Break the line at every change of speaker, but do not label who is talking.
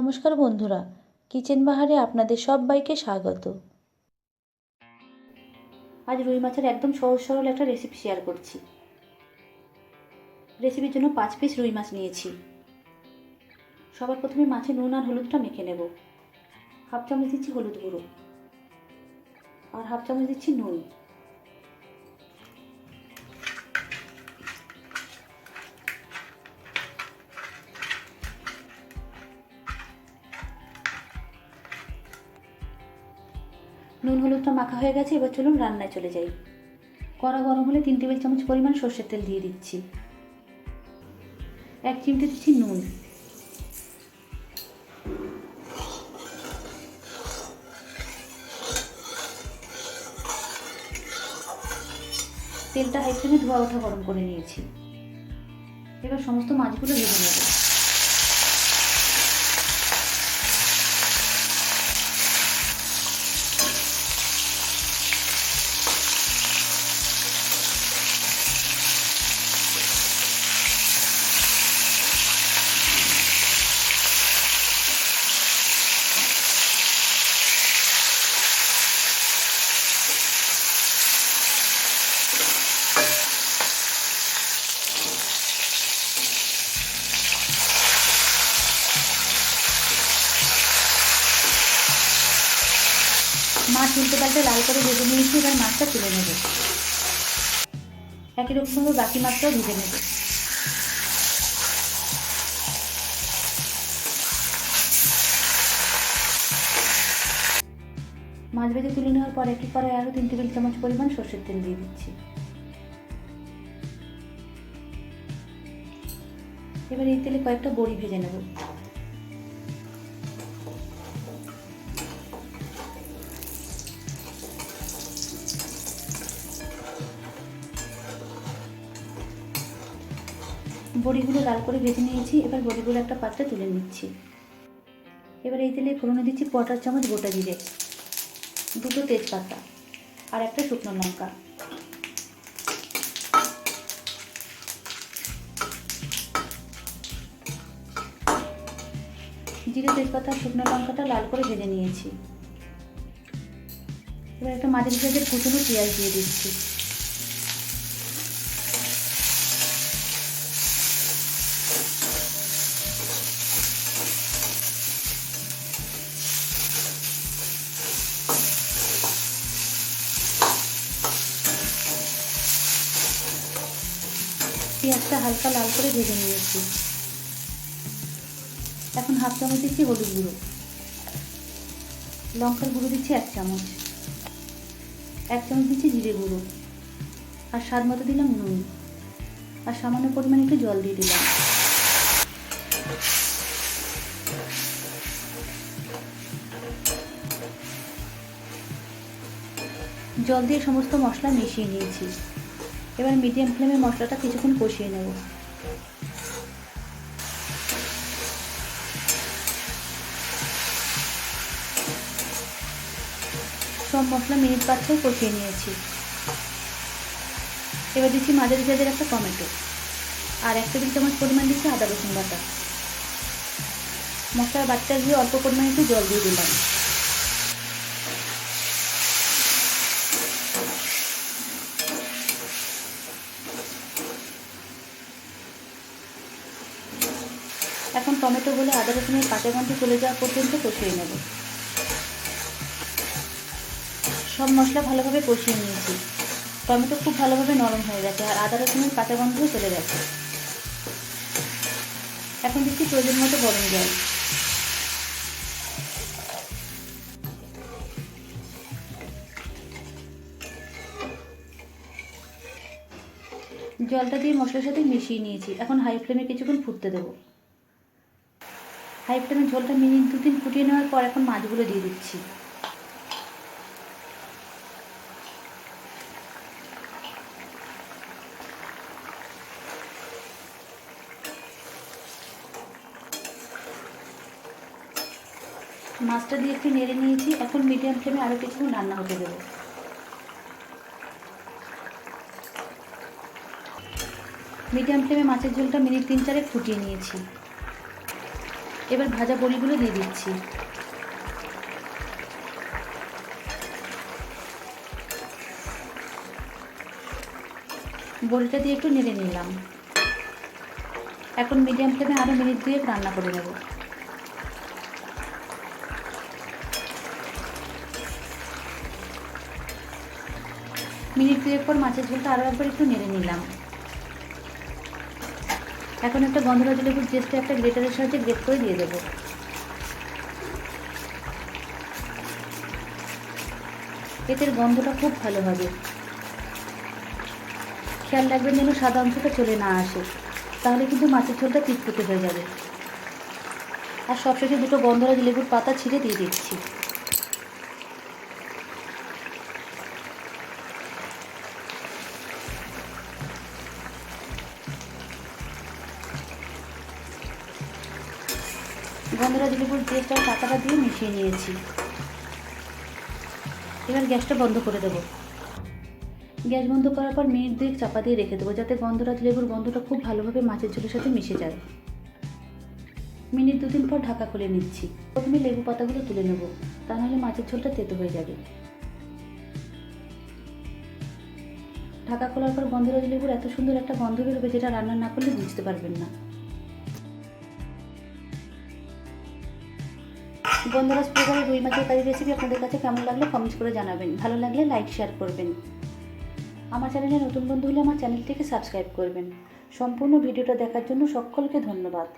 নমস্কার বন্ধুরা, কিচেন বাহারে আপনাদের সবাইকে স্বাগত। আজ রুই মাছের একদম সহজ সরল একটা রেসিপি শেয়ার করছি। রেসিপির জন্য পাঁচ পিস রুই মাছ নিয়েছি। সবার প্রথমে মাছে নুন আর হলুদটা মেখে নেব। হাফ চামচ দিচ্ছি হলুদ গুঁড়ো। আর হাফ চামচ দিচ্ছি নুন। নুন হলুদটা মাখা হয়ে গেছে, এবার চলুন রান্নায় চলে যাই। কড়া গরম হলে তিন টেবিল চামচ পরিমাণ সর্ষের তেল দিয়ে দিচ্ছি। এক চিমটে দিচ্ছি নুন। তেলটা হাই ফ্লেমে ধোয়া ওঠা গরম করে নিয়েছি। এবার সমস্ত মাছগুলো ভেজে নেব। মাছ উল্টে পাল্টে লাল করে ভেজে নিয়েছি, এবার মাছটা তুলে নেব। একই রকমভাবে বাকি মাছটাও ভেজে নেব। মাছ ভেজে তুলে নেওয়ার পর একই কড়াই আরও তিন টেবিল চামচ পরিমাণ সর্ষের তেল দিয়ে দিচ্ছি। এবার এই তেলে কয়েকটা বড়ি ভেজে নেব। বড়িগুলো লাল করে ভেজে নিয়েছি, এবার বড়িগুলো একটা পাত্রে তুলে নিচ্ছি। এবার এই তেলে ফোড়নে দিচ্ছি কোয়াটার চামচ গোটা জিরে, দুটো তেজপাতা আর একটা শুকনো লঙ্কা। জিরে, তেজপাতা, শুকনো লঙ্কাটা লাল করে ভেজে নিয়েছি। এবার একটা মাঝারি সাইজের কুচনো পেঁয়াজ দিয়ে দিচ্ছি। পেঁয়াজটা হালকা লাল করে ভেজে নিয়েছি। এখন হাফ চামচ দিচ্ছি হলুদ গুঁড়ো। লঙ্কার গুঁড়ো দিচ্ছি এক চামচ। এক চামচ দিচ্ছি জিরে গুঁড়ো। আর স্বাদ মতো দিলাম নুন। আর সামান্য পরিমাণে একটু জল দিয়ে দিলাম। জল দিয়ে সমস্ত মশলা মিশিয়ে নিয়েছি। এবার মিডিয়াম ফ্লেমে মশলাটা কিছুক্ষণ কষিয়ে নেব। সব মশলা মিনিট পাঁচ ছয় কষিয়ে নিয়েছি। এবার দিচ্ছি মাঝারি সাইজের একটা টমেটো আর এক টেবিল চামচ পরিমাণ দিচ্ছি আদা রসুন বাটা। মশলার বাচ্চা দিয়ে অল্প পরিমাণে একটু জল দিয়ে দিলাম। এখন টমেটো বলে আদা রসুনের কাঁচা গন্ধ চলে যাওয়া পর্যন্ত কষিয়ে নেব। সব মশলা ভালোভাবে কষিয়ে নিয়েছি। টমেটো খুব ভালোভাবে নরম হয়ে গেছে আর আদা রসুনের কাঁচা গন্ধও চলে গেছে। এখন দিচ্ছি প্রয়োজন মতো গরম জল। জলটা দিয়ে মশলার সাথে মিশিয়ে নিয়েছি। এখন হাই ফ্লেমে কিছুক্ষণ ফুটতে দেবো। হাই ফ্লেমে ঝোলটা মিনিট দু তিন ফুটিয়ে নেওয়ার পর এখন মাছগুলো দিয়ে দিচ্ছি। মাছটা দিয়ে একটু নেড়ে নিয়েছি, এখন মিডিয়াম ফ্লেমে আরও কিছুক্ষণ রান্না হতে দেবো। মিডিয়াম ফ্লেমে মাছের ঝোলটা মিনিট তিন চারে ফুটিয়ে নিয়েছি। এবার ভাজা বড়িগুলো দিয়ে দিচ্ছি। বড়িটা দিয়ে একটু নেড়ে নিলাম। এখন মিডিয়াম ফ্লেমে আরও মিনিট দুয়েক রান্না করে নেব। মিনিট দুয়েক পর মাছের ঝোলটা আরও একবার একটু নেড়ে নিলাম। এখন একটা গন্ধরাজ লেবুর জেস্টে একটা গ্রেটারের সাহায্যে গ্রেট করে দিয়ে দেবো। এতের গন্ধটা খুব ভালো হবে। খেয়াল রাখবেন যেন সাদা অংশটা চলে না আসে। তাহলে কিন্তু মাছের ঝোলটা তিতকুটে হয়ে যাবে। আর সবশেষে দুটো গন্ধরাজ লেবুর পাতা ছিঁড়ে দিয়ে দিচ্ছি। গন্ধরাজ লেবুর পেস্ট আর পাতাটা দিয়ে মিশিয়ে নিয়েছি। এবার গ্যাসটা বন্ধ করে দেবো। গ্যাস বন্ধ করার পর মিনিট দুয়েক চাপা দিয়ে রেখে দেবো, যাতে গন্ধরাজ লেবুর গন্ধটা খুব ভালোভাবে মাছের ঝোলের সাথে মিশে যায়। মিনিট দু দিন পর ঢাকা খুলে নিচ্ছি। প্রথমে লেবু পাতাগুলো তুলে নেব, তা নাহলে মাছের ঝোলটা তেতো হয়ে যাবে। ঢাকা খোলার পর গন্ধরাজ লেবুর এত সুন্দর একটা গন্ধ বেরোবে যেটা রান্না না করলে বুঝতে পারবেন না। গন্ধরাজ পরিবারের রুই মাছের কারি রেসিপি আপনাদের কাছে কেমন লাগল কমেন্টস করে জানাবেন। ভালো লাগলে লাইক শেয়ার করবেন। আমার চ্যানেলে নতুন বন্ধু হলে আমার চ্যানেলটিকে সাবস্ক্রাইব করবেন। সম্পূর্ণ ভিডিওটা দেখার জন্য সকলকে ধন্যবাদ।